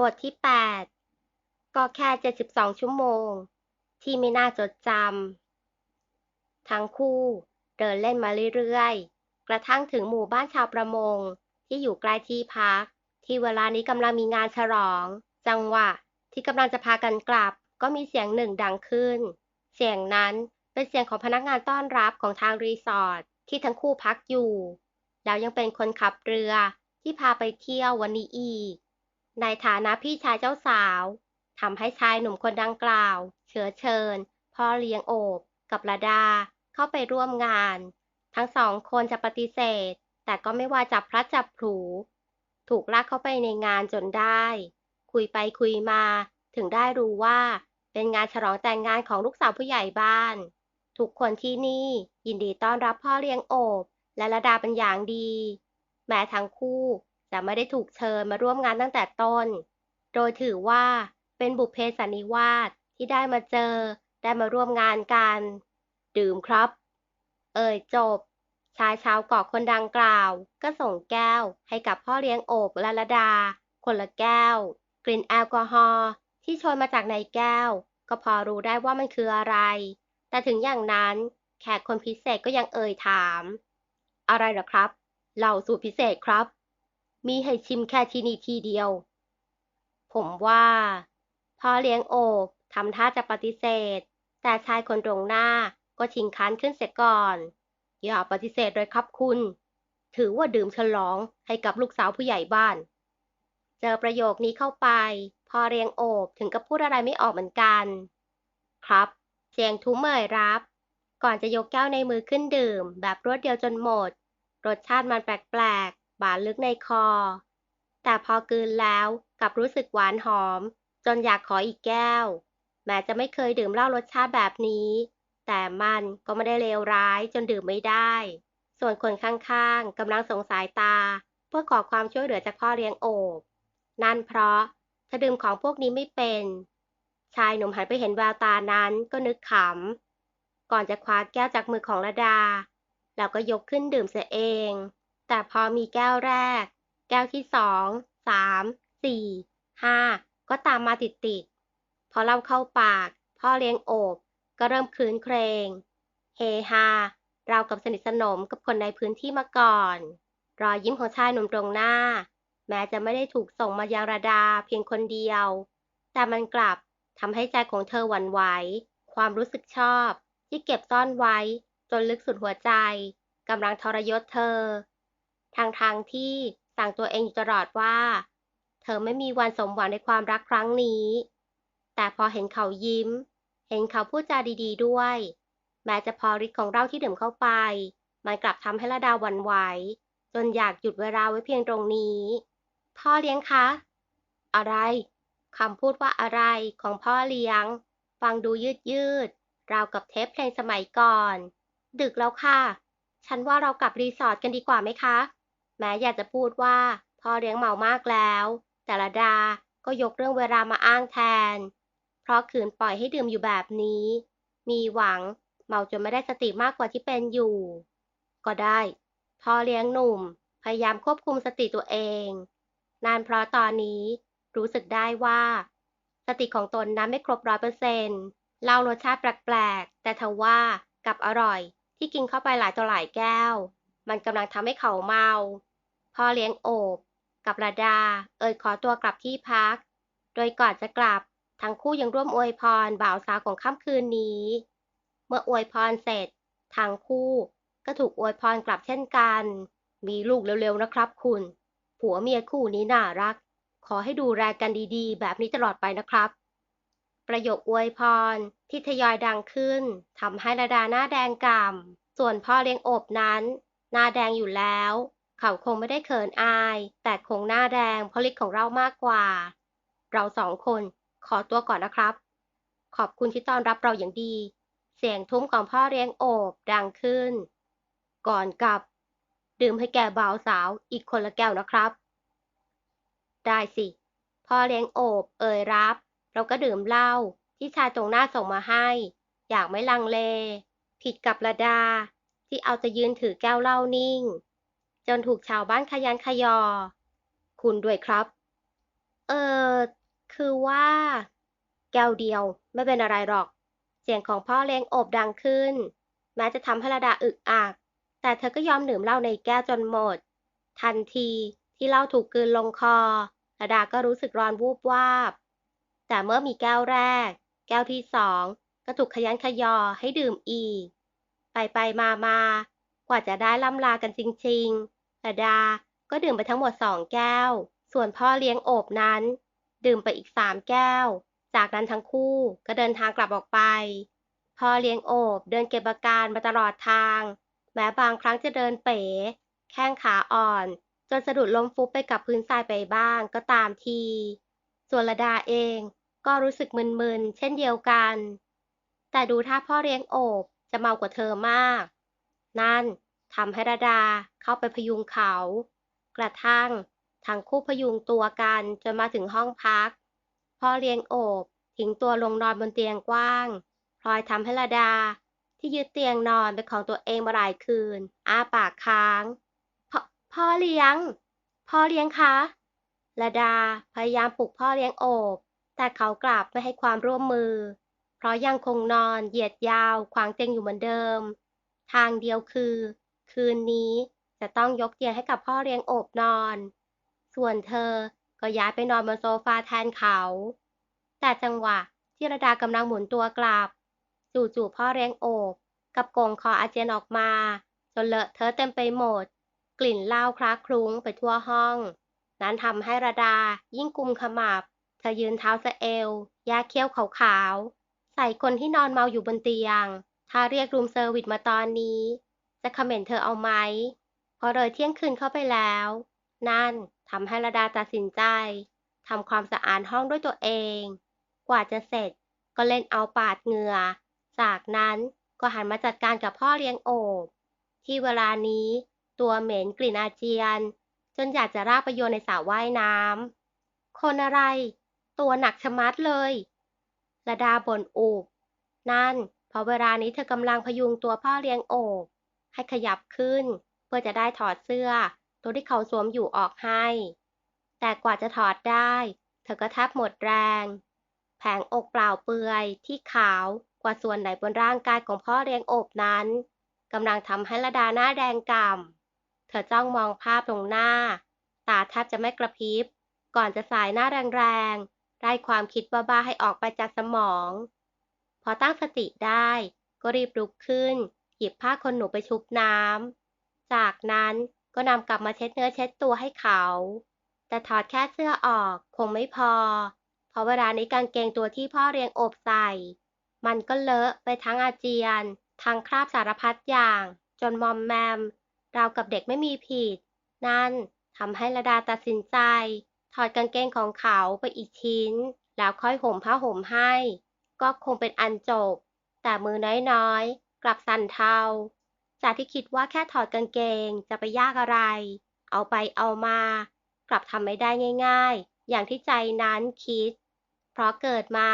บทที่ 8 ก็แค่ 72 ชั่วโมง ที่ไม่น่าจดจำ ทั้งคู่เดินเล่นมาเรื่อยๆ กระทั่งถึงหมู่บ้านชาวประมง ที่อยู่ใกล้ที่พัก ที่เวลานี้กำลังมีงานฉลอง จังหวะที่กำลังจะพากันกลับ ก็มีเสียงหนึ่งดังขึ้น เสียงนั้นเป็นเสียงของพนักงานต้อนรับของทางรีสอร์ทที่ทั้งคู่พักอยู่ แล้วยังเป็นคนขับเรือที่พาไปเที่ยววันนี้อีก ในฐานะพี่ชายเจ้าสาวทำให้ชายหนุ่มคนดังกล่าว เชื้อเชิญ พ่อเลี้ยงโอบกับระดาเข้าไปร่วมงาน ทั้งสองคนจะปฏิเสธ แต่ก็ไม่ว่าจับพลัดจับผูถูกลากเข้าไปในงานจนได้ คุยไปคุยมา ถึงได้รู้ว่าเป็นงานฉลองแต่งงานของลูกสาวผู้ใหญ่บ้าน ทุกคนที่นี่ยินดีต้อนรับพ่อเลี้ยงโอบ และระดาเป็นอย่างดี แม้ทั้งคู่ จะไม่ได้ถูกเชิญมาร่วมงานตั้งแต่ต้น โดยถือว่าเป็นบุพเพสันนิวาสที่ได้มาเจอ ได้มาร่วมงานกัน ดื่มครับ เอ่ยจบ ชายชาวเกาะคนดังกล่าว ก็ส่งแก้วให้กับพ่อเลี้ยงโอบและระดา คนละแก้ว กลิ่นแอลกอฮอล์ที่โชยมาจากในแก้ว ก็พอรู้ได้ว่ามันคืออะไร แต่ถึงอย่างนั้นแขกคนพิเศษก็ยังเอ่ยถาม อะไรหรอครับ เหล่าสูตรพิเศษครับ มีให้ชิมแค่ที่นี่ทีเดียว ผมว่าพ่อเลี้ยงโอบทำท่าจะปฏิเสธ แต่ชายคนตรงหน้าก็ชิงคันขึ้นเสียก่อน อย่าปฏิเสธเลยครับคุณ ถือว่าดื่มฉลองให้กับลูกสาวผู้ใหญ่บ้าน เจอประโยคนี้เข้าไปพอเลี้ยงโอบถึงกับพูดอะไรไม่ออกเหมือนกัน ครับเสียงทุ้มเมยรับ ก่อนจะยกแก้วในมือขึ้นดื่ม แบบรวดเดียวจนหมด รสชาติมันแปลก บาดลึกในคอ แต่พอกลืนแล้วกลับรู้สึกหวานหอม จนอยากขออีกแก้ว แม้จะไม่เคยดื่มเหล้ารสชาติแบบนี้ แต่มันก็ไม่ได้เลวร้ายจนดื่มไม่ได้ ส่วนคนข้างๆกำลังสงสายตา เพื่อขอความช่วยเหลือจากพ่อเลี้ยงโอบนั่นเพราะถ้าดื่มของพวกนี้ไม่เป็น ชายหนุ่มหันไปเห็นแววตานั้นก็นึกขำ ก่อนจะคว้าแก้วจากมือของระดา แล้วก็ยกขึ้นดื่มเสียเอง แต่พอมีแก้วแรก แก้วที่สองสามสี่ห้าก็ตามมาติดๆพอเล่าเข้าปาก พ่อเลี้ยงโอบ ก็เริ่มคืนเครง เฮฮาเรากับสนิทสนมกับคนในพื้นที่มาก่อน รอยยิ้มของชายหนุ่มตรงหน้า แม้จะไม่ได้ถูกส่งมายังระดาเพียงคนเดียว แต่มันกลับทำให้ใจของเธอหวั่นไหว ความรู้สึกชอบ ที่เก็บซ่อนไว้ จนลึกสุดหัวใจกำลังทรยศเธอ ทางทางที่สั่งตัวเองอยู่ตลอดว่า เธอไม่มีวันสมหวังในความรักครั้งนี้ แต่พอเห็นเขายิ้ม เห็นเขาพูดจาดีๆด้วย แม้จะพอฤทธิ์ของเราที่ดื่มเข้าไป มันกลับทำให้ละดาวันไหว จนอยากหยุดเวลาไว้เพียงตรงนี้ พ่อเลี้ยงคะ อะไรคำพูดว่าอะไรของพ่อเลี้ยง ฟังดูยืดยืดราวกับเทปเพลงสมัยก่อน ดึกแล้วค่ะ ฉันว่าเรากลับรีสอร์ทกันดีกว่าไหมคะ แม้อยากจะพูดว่าพ่อเลี้ยงเมามากแล้ว แต่ละดาก็ยกเรื่องเวลามาอ้างแทน เพราะขืนปล่อยให้ดื่มอยู่แบบนี้ มีหวังเมาจนไม่ได้สติมากกว่าที่เป็นอยู่ ก็ได้พ่อเลี้ยงหนุ่ม พยายามควบคุมสติตัวเอง นานเพราะตอนนี้รู้สึกได้ว่า สติของตนนั้นไม่ครบร้อยเปอร์เซ็นต์เล่ารสชาติแปลกๆ แต่ทว่ากับอร่อยที่กินเข้าไปหลายต่อหลายแก้ว มันกำลังทำให้เขาเมา พ่อเลี้ยงโอบ กับระดา เอ่ยขอตัวกลับที่พัก โดยก่อนจะกลับ ทั้งคู่ยังร่วมอวยพรบ่าวสาวของค่ำคืนนี้ เมื่ออวยพรเสร็จ ทั้งคู่ก็ถูกอวยพรกลับเช่นกัน มีลูกเร็วๆนะครับคุณ ผัวเมียคู่นี้น่ารัก ขอให้ดูแลกันดีๆ แบบนี้ตลอดไปนะครับ ประโยคอวยพรที่ทยอยดังขึ้นทำให้ระดาหน้าแดงก่ำส่วนพ่อเลี้ยงโอบนั้น หน้าแดงอยู่แล้ว เขาคงไม่ได้เขินอาย แต่คงหน้าแดงเพราะฤทธิ์ของเรามากกว่า เราสองคนขอตัวก่อนนะครับ ขอบคุณที่ต้อนรับเราอย่างดี เสียงทุ้มของพ่อเลี้ยงโอบดังขึ้น ก่อนกลับ ดื่มให้แก่บ่าวสาวอีกคนละแก้วนะครับ ได้สิ พ่อเลี้ยงโอบเอ่ยรับ เราก็ดื่มเหล้าที่ชายตรงหน้าส่งมาให้ อยากไม่ลังเล ผิดกับระดา ที่เอาจะยืนถือแก้วเหล้านิ่ง จนถูกชาวบ้านขยันขยอ คุณด้วยครับ เออ คือว่า แก้วเดียวไม่เป็นอะไรหรอก เสียงของพ่อเลี้ยงโอบดังขึ้น แม้จะทำให้ระดาอึกอัก แต่เธอก็ยอมดื่มเหล้าในแก้วจนหมด ทันทีที่เหล้าถูกกลืนลงคอระดาก็รู้สึกร้อนวูบวาบ แต่เมื่อมีแก้วแรก แก้วที่สองก็ถูกขยันขยอให้ดื่มอีก ไปไปมามา กว่าจะได้ล่ำลากันจริง ๆ ระดาก็ดื่มไปทั้งหมดสองแก้ว ส่วนพ่อเลี้ยงโอบนั้น ดื่มไปอีกสามแก้ว จากนั้นทั้งคู่ก็เดินทางกลับออกไป พ่อเลี้ยงโอบเดินเก็บอาการมาตลอดทาง แม้บางครั้งจะเดินเป๋ แข้งขาอ่อน จนสะดุดล้มฟุบไปกับพื้นทรายไปบ้างก็ตามที ส่วนระดาเองก็รู้สึกมึนๆเช่นเดียวกัน แต่ดูท่าพ่อเลี้ยงโอบจะเมากว่าเธอมาก นั่น ทำให้ระดาเข้าไปพยุงเขา กระทั่งทั้งคู่พยุงตัวกันจนมาถึงห้องพัก พ่อเลี้ยงโอบทิ้งตัวลงนอนบนเตียงกว้างพลอยทำให้ระดา ที่ยึดเตียงนอนเป็นของตัวเองมาหลายคืน อ้าปากค้างพพ่อเลี้ยง พ่อเลี้ยงคะระดาพยายามปลุกพ่อเลี้ยงโอบ แต่เขากลับไม่ให้ความร่วมมือ เพราะยังคงนอนเหยียดยาวขวางเตียงอยู่เหมือนเดิม ทางเดียวคือ คืนนี้จะต้องยกเตียงให้กับพ่อเลี้ยงโอบนอน ส่วนเธอก็ย้ายไปนอนบนโซฟาแทนเขา แต่จังหวะที่ระดากำลังหมุนตัวกลับ จู่ๆพ่อเลี้ยงโอบกับโกงคออาเจียนออกมาจนเลอะเทอะเต็มไปหมด กลิ่นเหล้าคล้าคลุ้งไปทั่วห้อง นั้นทำให้ระดายิ่งกุมขมับ เธอยืนเท้าสะเอวยกเขี้ยวขาวๆ ใส่คนที่นอนเมาอยู่บนเตียง ถ้าเรียกรูมเซอร์วิสมาตอนนี้ จะคอมเมนต์เธอเอาไหมพอเลยเที่ยงคืนเข้าไปแล้ว นั่นทำให้ระดาตัดสินใจทำความสะอาดห้องด้วยตัวเอง กว่าจะเสร็จก็เล่นเอาปาดเหงื่อ จากนั้นก็หันมาจัดการกับพ่อเลี้ยงโอบ ที่เวลานี้ตัวเหม็นกลิ่นอาเจียน จนอยากจะรากไปโยนในสระว่ายน้ำคนอะไร ตัวหนักชะมัดเลยระดาบ่นอุบนั่นเพราะเวลานี้เธอกำลังพยุงตัวพ่อเลี้ยงโอบ ให้ขยับขึ้น เพื่อจะได้ถอดเสื้อ ตัวที่เขาสวมอยู่ออกให้ แต่กว่าจะถอดได้ เธอก็แทบหมดแรง แผงอกเปล่าเปลือยที่ขาวกว่าส่วนไหนบนร่างกายของพ่อเลี้ยงโอบนั้นกำลังทำให้ระดาหน้าแดงก่ำเธอจ้องมองภาพตรงหน้า ตาแทบจะไม่กระพริบ ก่อนจะสายหน้าแรงๆไล่ความคิดบ้าๆให้ออกไปจากสมอง พอตั้งสติได้ก็รีบลุกขึ้น หยิบผ้าขนหนูไปชุบน้ำ จากนั้นก็นำกลับมาเช็ดเนื้อเช็ดตัวให้เขา แต่ถอดแค่เสื้อออกคงไม่พอ เพราะเวลานี้กางเกงตัวที่พ่อเรียงอบใส่ มันก็เลอะไปทั้งอาเจียน ทั้งคราบสารพัดอย่าง จนมอมแมมราวกับเด็กไม่มีผิด นั่นทำให้ระดาตัดสินใจ ถอดกางเกงของเขาไปอีกชิ้น แล้วค่อยห่มผ้าห่มให้ ก็คงเป็นอันจบ แต่มือน้อยๆ กลับสั่นเทา จากที่คิดว่าแค่ถอดกางเกงจะไปยากอะไร เอาไปเอามา กลับทำไม่ได้ง่ายๆ อย่างที่ใจนั้นคิด เพราะเกิดมา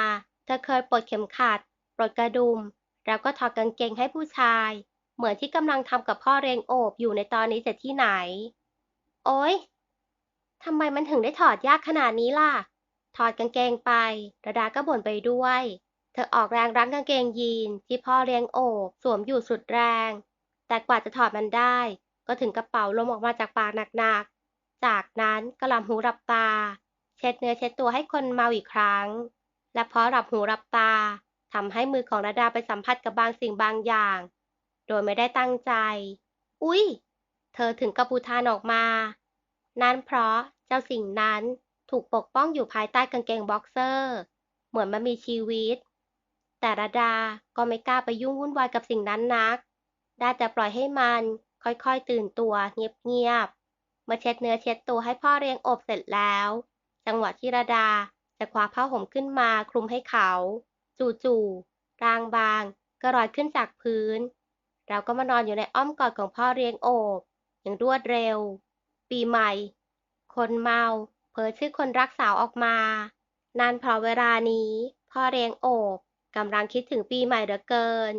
เธอเคยปลดเข็มขัด ปลดกระดุม แล้วก็ถอดกางเกงให้ผู้ชาย เหมือนที่กำลังทำกับพ่อเรงโอบอยู่ในตอนนี้จะที่ไหน โอ๊ยทำไมมันถึงได้ถอดยากขนาดนี้ล่ะ ถอดกางเกงไประดาก็บ่นไปด้วย เธอออกแรงรั้งกางเกงยีนที่พ่อเลี้ยงโอบสวมอยู่สุดแรง แต่กว่าจะถอดมันได้ ก็ถึงกระเป๋าลมออกมาจากปากหนักๆ จากนั้นก็หลับหูหลับตา เช็ดเนื้อเช็ดตัวให้คนเมาอีกครั้ง และเพราะหลับหูหลับตาทำให้มือของระดาไปสัมผัสกับบางสิ่งบางอย่าง โดยไม่ได้ตั้งใจ อุ๊ย เธอถึงกับอุทานออกมา นั่นเพราะเจ้าสิ่งนั้นถูกปกป้องอยู่ภายใต้กางเกงบ็อกเซอร์ เหมือนมันมีชีวิต แต่ระดาก็ไม่กล้าไปยุ่งวุ่นวายกับสิ่งนั้นนัก ได้แต่ปล่อยให้มันค่อยๆตื่นตัวเงียบๆมาเช็ดเนื้อเช็ดตัวให้พ่อเรียงอบเสร็จแล้ว จังหวะที่ระดาจะคว้าผ้าห่มขึ้นมาคลุมให้เขา จู่ๆร่างบางก็ลอยขึ้นจากพื้น เราก็มานอนอยู่ในอ้อมกอดของพ่อเรียงโอบอย่างรวดเร็ว ปีใหม่ คนเมาเผยชื่อคนรักสาวออกมานั่นพราะเวลานี้ พ่อเรียงโอบ กำลังคิดถึงปีใหม่เหลือเกิน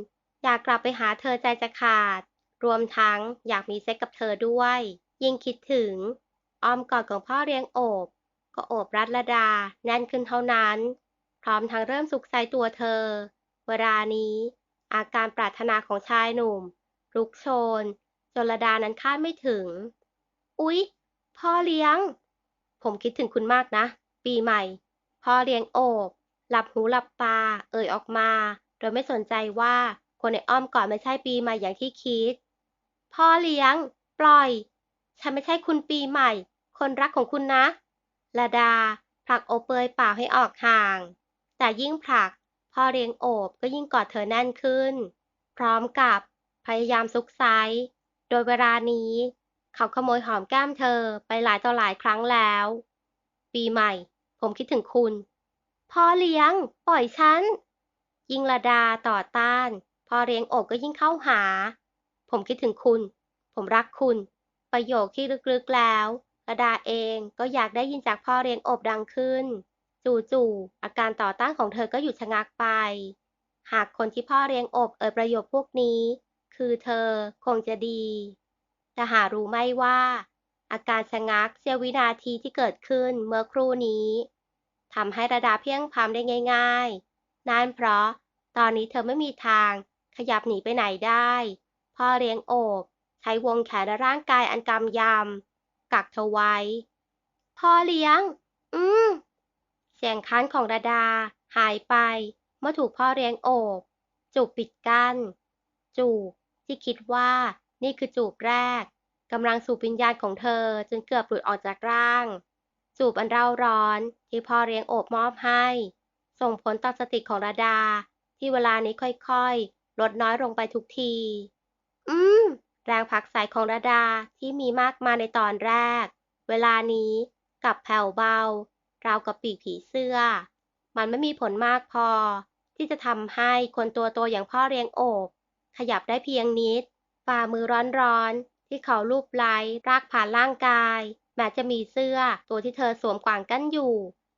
อยากกลับไปหาเธอใจจะขาด รวมทั้งอยากมีเซ็กกับเธอด้วย ยิ่งคิดถึง อ้อมกอดของพ่อเรียงโอบ ก็โอบรัดระดาแน่นขึ้นเท่านั้น พร้อมทั้งเริ่มสุกไซตัวเธอ เวลานี้ อาการปรารถนาของชายหนุ่ม ลุกโชนจนระดานั้นคาดไม่ถึง อุ๊ย พ่อเลี้ยง ผมคิดถึงคุณมากนะ ปีใหม่ พ่อเลี้ยงโอบ หลับหูหลับตา เอ่ยออกมา โดยไม่สนใจว่าคนในอ้อมกอดไม่ใช่ปีใหม่อย่างที่คิด พ่อเลี้ยง ปล่อย ฉันไม่ใช่คุณปีใหม่ คนรักของคุณนะระดาผลักโอเปยเปล่าให้ออกห่าง แต่ยิ่งผลัก พ่อเลี้ยงโอบก็ยิ่งกอดเธอแน่นขึ้น พร้อมกับพยายามซุกไซโดยเวลานี้ เขาขโมยหอมแก้มเธอไปหลายต่อหลายครั้งแล้ว ปีใหม่ ผมคิดถึงคุณ พ่อเลี้ยง ปล่อยฉัน ยิ่งระดาต่อต้าน พ่อเลี้ยงโอบก็ยิ่งเข้าหา ผมคิดถึงคุณ ผมรักคุณ ประโยคที่ลึกๆแล้วระดาเองก็อยากได้ยินจากพ่อเลี้ยงโอบดังขึ้น จู่ๆอาการต่อต้านของเธอก็หยุดชะงักไป หากคนที่พ่อเลี้ยงโอบเอ่ยประโยคพวกนี้ คือเธอคงจะดีแต่หารู้ไม่ว่า อาการชะงักเสี้ยววินาทีที่เกิดขึ้นเมื่อครู่นี้ ทำให้ระดาเพียงพามได้ง่าย ๆ นั่นเพราะ ตอนนี้เธอไม่มีทางขยับหนีไปไหนได้ พ่อเลี้ยงโอบใช้วงแขนและร่างกายอันกำยำกักเธอไว้ พ่อเลี้ยง อืมเสียงคั้นของระดาหายไป เมื่อถูกพ่อเลี้ยงโอบ จูบปิดกัน้น จูบที่คิดว่านี่คือจูบแรกกำลังสูบวิญญาณของเธอจนเกือบหลุดออกจากร่าง จูบอันเร่าร้อนที่พ่อเลี้ยงโอบมอบให้ ส่งผลต่อสติของระดา ที่เวลานี้ค่อยๆ ลดน้อยลงไปทุกที อืม แรงผักสายของระดาที่มีมากมาในตอนแรก เวลานี้กลับแผ่วเบา ราวกับปีกผีเสื้อ มันไม่มีผลมากพอ ที่จะทำให้คนตัวโตอย่างพ่อเลี้ยงโอบ ขยับได้เพียงนิดฝ่ามือร้อนๆที่เขาลูบไล้รากผ่านร่างกาย แม้จะมีเสื้อตัวที่เธอสวมกวางกั้นอยู่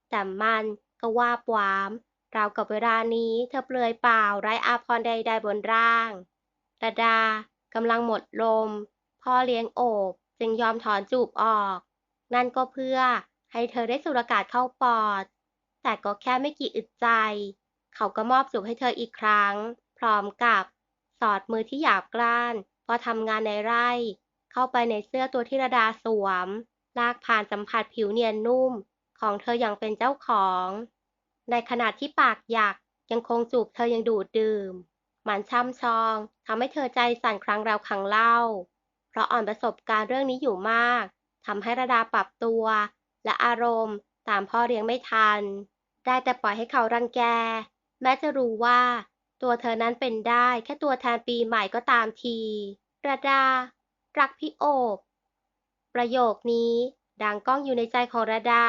แต่มันก็ว่าปวามราวกับเวลานี้เธอเปลือยเปล่าไร้อาภรณ์ใดๆบนร่างระดากำลังหมดลม พ่อเลี้ยงโอบจึงยอมถอนจูบออก นั่นก็เพื่อให้เธอได้สูดอากาศเข้าปอด แต่ก็แค่ไม่กี่อึดใจ เขาก็มอบจูบให้เธออีกครั้ง พร้อมกับสอดมือที่หยาบกร้าน พอทำงานในไร่ เข้าไปในเสื้อตัวที่ระดาสวม ลากผ่านสัมผัสผิวเนียนนุ่ม ของเธออย่างเป็นเจ้าของ ในขณะที่ปากหยักยังคงจูบเธอยังดูดดื่ม หมันช่ำชองทำให้เธอใจสั่นครั้งแล้วครั้งเล่า เพราะอ่อนประสบการณ์เรื่องนี้อยู่มากทำให้ระดาปรับตัว และอารมณ์ตามพ่อเลี้ยงไม่ทัน ได้แต่ปล่อยให้เขารังแก แม้จะรู้ว่า ตัวเธอนั้นเป็นได้แค่ตัวแทนปีใหม่ก็ตามทีระดา รักพี่โอบ ประโยคนี้ดังก้องอยู่ในใจของระดา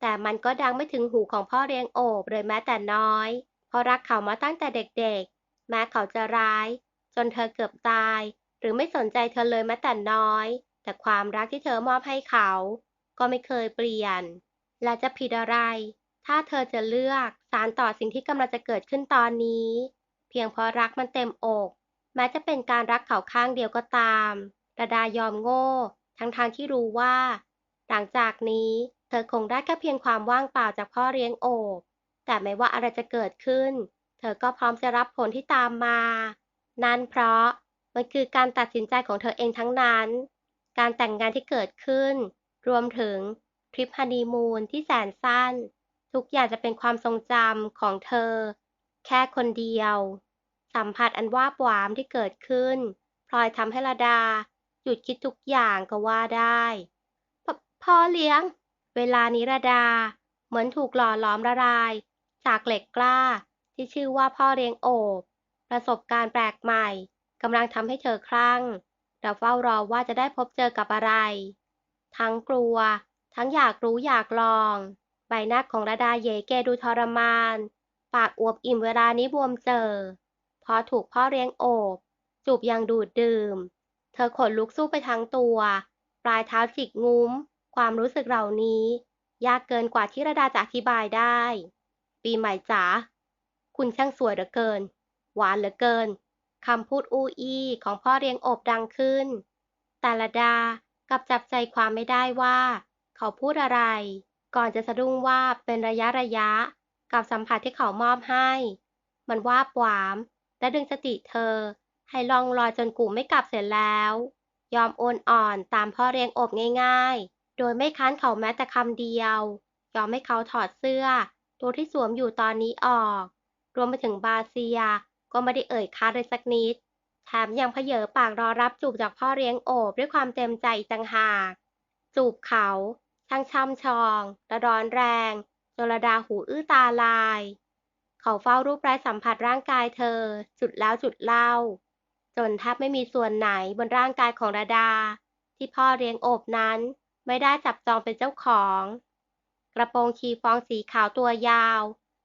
แต่มันก็ดังไม่ถึงหูของพ่อเลี้ยงโอบเลยแม้แต่น้อย เพราะรักเขามาตั้งแต่เด็กๆ แม้เขาจะร้าย จนเธอเกือบตาย หรือไม่สนใจเธอเลยแม้แต่น้อย แต่ความรักที่เธอมอบให้เขา ก็ไม่เคยเปลี่ยน และจะผิดอะไร ถ้าเธอจะเลือกสารต่อสิ่งที่กำลังจะเกิดขึ้นตอนนี้ เพียงเพราะรักมันเต็มอก แม้จะเป็นการรักเขาข้างเดียวก็ตามระดายอมโง่ ทั้งทางที่รู้ว่า หลังจากนี้เธอคงได้แค่เพียงความว่างเปล่าจากพ่อเลี้ยงโอบ แต่ไม่ว่าอะไรจะเกิดขึ้น เธอก็พร้อมจะรับผลที่ตามมา นั่นเพราะมันคือการตัดสินใจของเธอเองทั้งนั้น การแต่งงานที่เกิดขึ้น รวมถึงทริปฮันนีมูนที่แสนสั้น ทุกอย่างจะเป็นความทรงจำของเธอ แค่คนเดียว สัมผัสอันว่าปวามที่เกิดขึ้นพลอยทำให้ระดา หยุดคิดทุกอย่างก็ว่าได้พพ่อเลี้ยง เวลานี้ระดา เหมือนถูกหล่อล้อมละลาย จากเหล็กกล้า ที่ชื่อว่าพ่อเลี้ยงโอบ ประสบการณ์แปลกใหม่กำลังทำให้เธอคลั่งแต่เฝ้ารอว่าจะได้พบเจอกับอะไร ทั้งกลัว ทั้งอยากรู้อยากลอง ใบหน้าของระดาเยเกดูทรมาน ปากอวบอิ่มเวลานี้บวมเจอ พอถูกพ่อเลี้ยงโอบ จูบยังดูดดื่ม เธอขนลุกสู้ไปทั้งตัว ปลายเท้าจิกงุ้ม ความรู้สึกเหล่านี้ ยากเกินกว่าที่ระดาจะอธิบายได้ ปีใหม่จ๋าคุณช่างสวยเหลือเกิน หวานเหลือเกินคำพูดอู้อี้ของพ่อเลี้ยงโอบดังขึ้น แต่ระดากลับจับใจความไม่ได้ว่า เขาพูดอะไร ก่อนจะสะดุ้งว่าเป็นระยะระยะ กับสัมผัสที่เขามอบให้ มันว่าบหวามและดึงสติเธอ ให้ลองลอจนกูไม่กลับเสร็จแล้ว ยอมโอนอ่อนตามพ่อเรียงอบง่ายๆ โดยไม่ค้านเขาแม้แต่คำเดียว ยอมให้เขาถอดเสื้อ ตัวที่สวมอยู่ตอนนี้ออก รวมไปถึงบาเซียก็ไม่ได้เอ่ยค้านเลยสักนิด แถมยังเพเยอปากรอรับจูบจากพ่อเลี้ยงโอบด้วยความเต็มใจต่างหาก จูบเขาช่างช่ำชอง ระร้อนแรงจนระดาหูอื้อตาลาย เขาเฝ้ารูปไร้สัมผัสร่างกายเธอ จุดแล้วจุดเล่า จนแทบไม่มีส่วนไหนบนร่างกายของระดา ที่พ่อเลี้ยงโอบนั้นไม่ได้จับจองเป็นเจ้าของ กระโปรงชีฟองสีขาวตัวยาว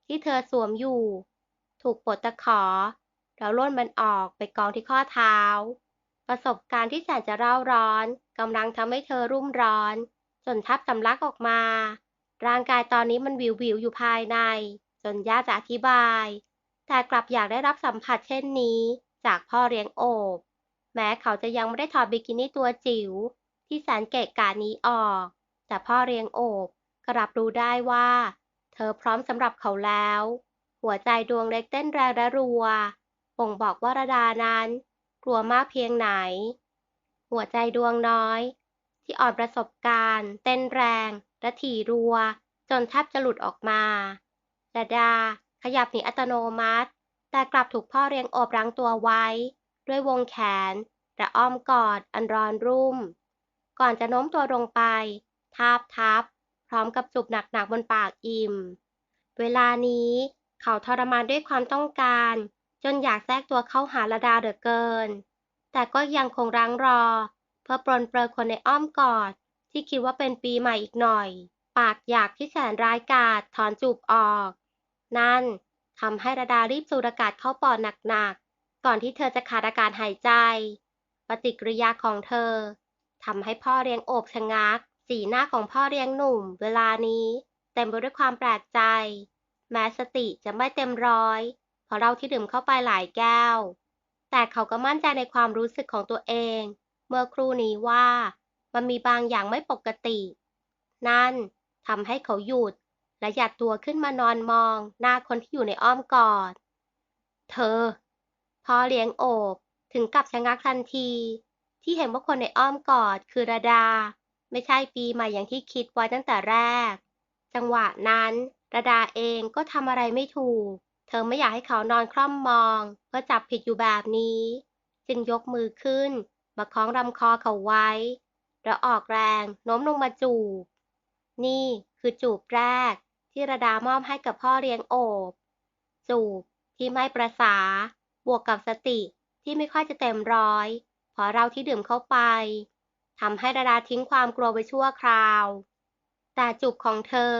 ที่เธอสวมอยู่ ถูกปลดตะขอ แล้วล้นมันออกไปกองที่ข้อเท้า ประสบการณ์ที่แสนจะเร่าร้อนกำลังทำให้เธอรุ่มร้อน จนทับสำลักออกมา ร่างกายตอนนี้มันวิววิวอยู่ภายใน จนยากจะอธิบาย แต่กลับอยากได้รับสัมผัสเช่นนี้ จากพ่อเลี้ยงโอบ แม้เขาจะยังไม่ได้ถอดบิกินี่ตัวจิ๋วที่แสนเกะกะนี้ออก แต่พ่อเลี้ยงโอบกรับรู้ได้ว่า เธอพร้อมสำหรับเขาแล้ว หัวใจดวงเล็กเต้นแรงและรัวบ่งบอกว่าระดานั้น กลัวมากเพียงไหน หัวใจดวงน้อย ที่อ่อนประสบการณ์ เต้นแรง และถี่รัว จนแทบจะหลุดออกมาระดาขยับหนีอัตโนมัติ แต่กลับถูกพ่อเรียงโอบรั้งตัวไว้ ด้วยวงแขนและอ้อมกอดอันร้อนรุ่ม ก่อนจะโน้มตัวลงไป ทาบทับ พร้อมกับจุบหนักๆบนปากอิ่ม เวลานี้เขาทรมานด้วยความต้องการ จนอยากแทรกตัวเข้าหาระดาเหลือเกิน แต่ก็ยังคงรั้งรอ เพื่อปรนเปรอคนในอ้อมกอด ที่คิดว่าเป็นปีใหม่อีกหน่อย ปากอยากที่แสนร้ายกาจถอนจูบออก นั่น ทำให้ระดารีบสูดอากาศเข้าปอดหนักๆ ก่อนที่เธอจะขาดอากาศหายใจ ปฏิกิริยาของเธอทำให้พ่อเลี้ยงโอบชะงัก สีหน้าของพ่อเลี้ยงหนุ่ม เวลานี้เต็มไปด้วยความแปลกใจ แม้สติจะไม่เต็มร้อย เพอเราที่ดื่มเข้าไปหลายแก้ว แต่เขาก็มั่นใจในความรู้สึกของตัวเอง เมื่อครู่นี้ว่ามันมีบางอย่างไม่ปกติ นั่นทำให้เขาหยุด และหยัดตัวขึ้นมานอนมองหน้าคนที่อยู่ในอ้อมกอด เธอ พอเลี้ยงโอบถึงกับชะงักทันที ที่เห็นว่าคนในอ้อมกอดคือระดา ไม่ใช่ปีใหม่อย่างที่คิดไว้ตั้งแต่แรก จังหวะนั้นระดาเองก็ทำอะไรไม่ถูก เธอไม่อยากให้เขานอนคล่อมมองเพื่อจับผิดอยู่แบบนี้ จึงยกมือขึ้น มาคล้องลำคอเขาไว้ แล้วออกแรงโน้มลงมาจูบ นี่คือจูบแรก ที่ระดามอบให้กับพ่อเลี้ยงโอบ จูบที่ไม่ประสา บวกกับสติที่ไม่ค่อยจะเต็มร้อยเพราะเราที่ดื่มเข้าไปทำให้ระดาทิ้งความกลัวไปชั่วคราว แต่จูบของเธอ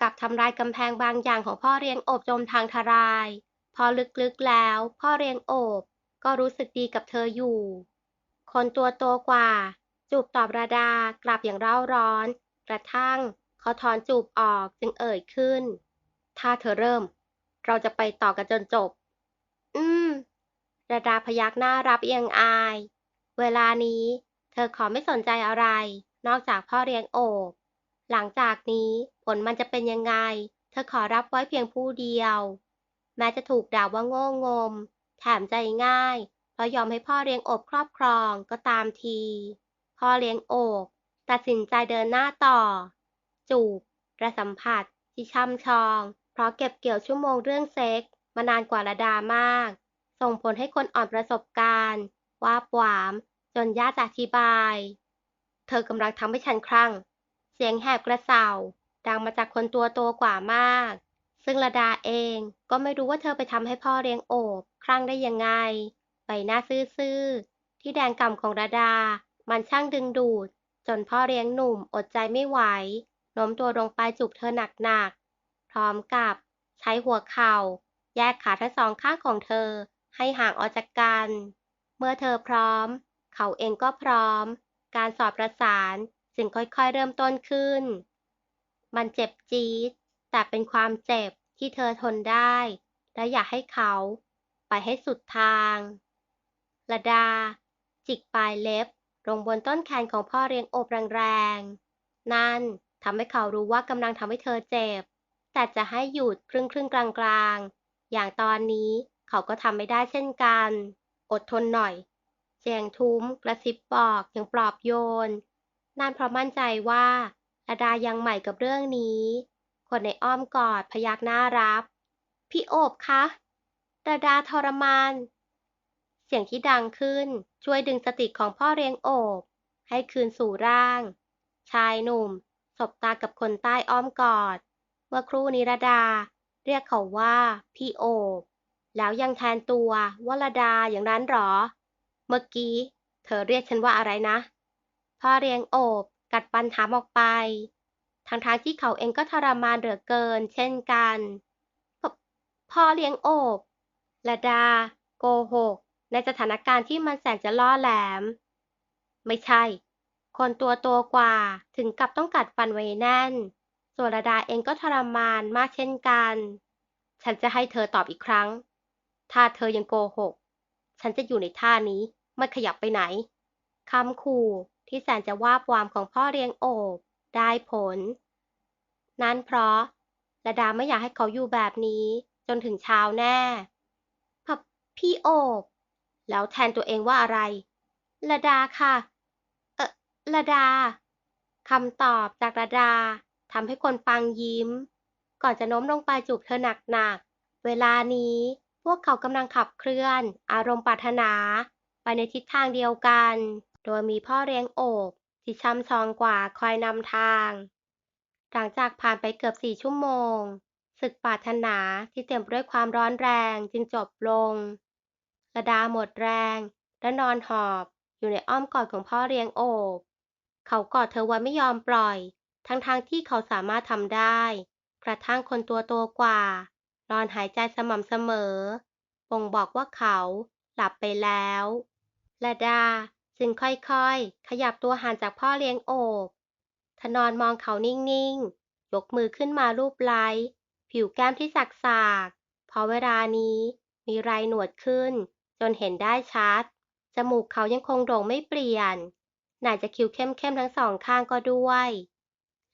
กับทำลายกำแพงบางอย่างของพ่อเรียงโอบจมทางทลาย พอลึกๆแล้ว พ่อเรียงโอบก็รู้สึกดีกับเธออยู่ คนตัวโตกว่า จูบตอบระดากลับอย่างเร่าร้อน กระทั่ง เขาถอนจูบออกจึงเอ่ยขึ้น ถ้าเธอเริ่ม เราจะไปต่อกันจนจบ อืมระดาพยักหน้ารับเอียงอาย เวลานี้ เธอขอไม่สนใจอะไร นอกจากพ่อเรียงโอบ หลังจากนี้ผลมันจะเป็นยังไง เธอขอรับไว้เพียงผู้เดียว แม้จะถูกด่าว่าโง่งม แถมใจง่ายเพราะยอมให้พ่อเลี้ยงโอบครอบครองก็ตามที พ่อเลี้ยงโอกตัดสินใจเดินหน้าต่อ จูบระสัมผัสที่ช่ำชอง เพราะเก็บเกี่ยวชั่วโมงเรื่องเซ็กมานานกว่าระดามาก ส่งผลให้คนอ่อนประสบการณ์ ว่าปวาม จนยากจะอธิบาย เธอกำลังทำให้ฉันครั่ง เสียงแหบกระเซาดังมาจากคนตัวโตกว่ามาก ซึ่งระดาเองก็ไม่รู้ว่าเธอไปทำให้พ่อเลี้ยงโอบครั้งได้ยังไง ใบหน้าซื่อๆ ที่แดงก่ำของระดา มันช่างดึงดูด จนพ่อเลี้ยงหนุ่มอดใจไม่ไหว โน้มตัวลงไปจุบเธอหนักๆ พร้อมกับใช้หัวเข่า แยกขาทั้งสองข้างของเธอให้ห่างออกจากกัน เมื่อเธอพร้อม เขาเองก็พร้อม การสอบประสานจึงค่อยๆเริ่มต้นขึ้น มันเจ็บจี๊ด แต่เป็นความเจ็บที่เธอทนได้ และอยากให้เขา ไปให้สุดทางละดา จิกปลายเล็บลงบนต้นแขนของพ่อเรียงโอบแรงๆ นั่น ทำให้เขารู้ว่ากำลังทำให้เธอเจ็บ แต่จะให้หยุดครึ่งครึ่งกลางกลางอย่างตอนนี้เขาก็ทำไม่ได้เช่นกัน อดทนหน่อยเสียงทุ้มกระซิบบอกอย่างปลอบโยน นั่นเพราะมั่นใจว่าระดายังใหม่กับเรื่องนี้ คนในอ้อมกอดพยักหน้ารับ พี่โอบคะระดาทรมาน เสียงที่ดังขึ้นช่วยดึงสติของพ่อเลี้ยงโอบ ให้คืนสู่ร่าง ชายหนุ่ม สบตากับคนใต้อ้อมกอด เมื่อครู่นิรดา เรียกเขาว่า พี่โอบ แล้วยังแทนตัวว่าระดาอย่างนั้นหรอ เมื่อกี้ เธอเรียกฉันว่าอะไรนะ พ่อเลี้ยงโอบกัดฟันถามออกไปทั้งทางที่เขาเองก็ทรมานเหลือเกิน เช่นกันพพ่อเลี้ยงโอบระดา โกหก ในสถานการณ์ที่มันแสนจะล่อแหลม ไม่ใช่ คนตัวโตกว่าถึงกับต้องกัดฟันไว้แน่นส่วนระดาเองก็ทรมานมากเช่นกัน ฉันจะให้เธอตอบอีกครั้ง ถ้าเธอยังโกหก ฉันจะอยู่ในท่านี้ไม่ขยับไปไหนคำขู่ที่แสนจะว่าบวามของพ่อเลี้ยงโอบได้ผล นั่นเพราะระดาไม่อยากให้เขาอยู่แบบนี้จนถึงเช้าแน่พพี่โอบ แล้วแทนตัวเองว่าอะไรระดาค่ะ ระดา คำตอบจากระดาทำให้คนฟังยิ้ม ก่อนจะโน้มลงไปจูบเธอหนักๆ เวลานี้พวกเขากำลังขับเคลื่อน อารมณ์ปรารถนา ไปในทิศทางเดียวกัน โดยมีพ่อเลี้ยงโอบที่ช่ำชองกว่าคอยนำทาง หลังจากผ่านไปเกือบสี่ชั่วโมง ศึกปรารถนาที่เต็มไปด้วยความร้อนแรงจึงจบลงระดาหมดแรงและนอนหอบอยู่ในอ้อมกอดของพ่อเลี้ยงโอบ เขากอดเธอไว้ไม่ยอมปล่อย ทั้งๆทที่เขาสามารถทำได้กระทั่งคนตัวโตกว่า นอนหายใจสม่ำเสมอบ่งบอกว่าเขาหลับไปแล้วและดาจึงค่อยๆ ขยับตัวห่างจากพ่อเลี้ยงโอบเธอนอนมองเขานิ่งๆ ยกมือขึ้นมาลูบไล้ผิวแก้มที่สักๆเพราะเวลานี้มีไรหนวดขึ้น จนเห็นได้ชัด จมูกเขายังคงโด่งไม่เปลี่ยน ไหนจะคิ้วเข้มๆทั้งสองข้างก็ด้วย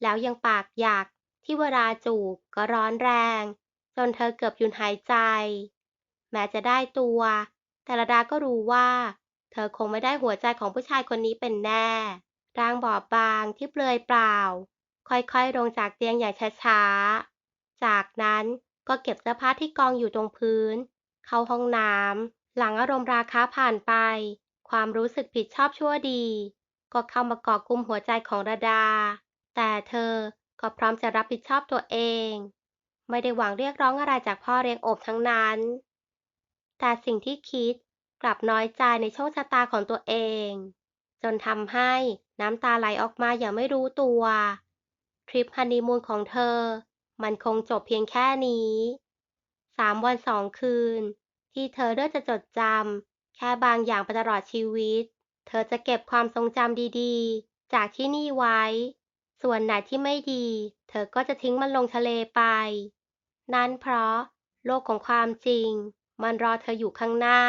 แล้วยังปากหยักที่เวลาจูบก็ร้อนแรง จนเธอเกือบหยุดหายใจ แม้จะได้ตัว แต่ระดาก็รู้ว่า เธอคงไม่ได้หัวใจของผู้ชายคนนี้เป็นแน่ ร่างบอบบางที่เปลือยเปล่า ค่อยๆลงจากเตียงอย่างช้าๆ จากนั้นก็เก็บเสื้อผ้าที่กองอยู่ตรงพื้น เข้าห้องน้ำหลังอารมณ์ราคาผ่านไป ความรู้สึกผิดชอบชั่วดี ก็เข้ามากาะกุมหัวใจของระดา แต่เธอก็พร้อมจะรับผิดชอบตัวเอง ไม่ได้หวังเรียกร้องอะไรจากพ่อเลี้ยงโอบทั้งนั้น แต่สิ่งที่คิดกลับน้อยใจในโชคชะตาของตัวเอง จนทำให้น้ำตาไหลออกมาอย่างไม่รู้ตัว ทริปฮันนีมูนของเธอ มันคงจบเพียงแค่นี้สามวันสองคืน ที่เธอเลือกจะจดจำแค่บางอย่างไปตลอดชีวิต เธอจะเก็บความทรงจำดีๆ จากที่นี่ไว้ ส่วนไหนที่ไม่ดี เธอก็จะทิ้งมันลงทะเลไป นั่นเพราะ โลกของความจริง มันรอเธออยู่ข้างหน้า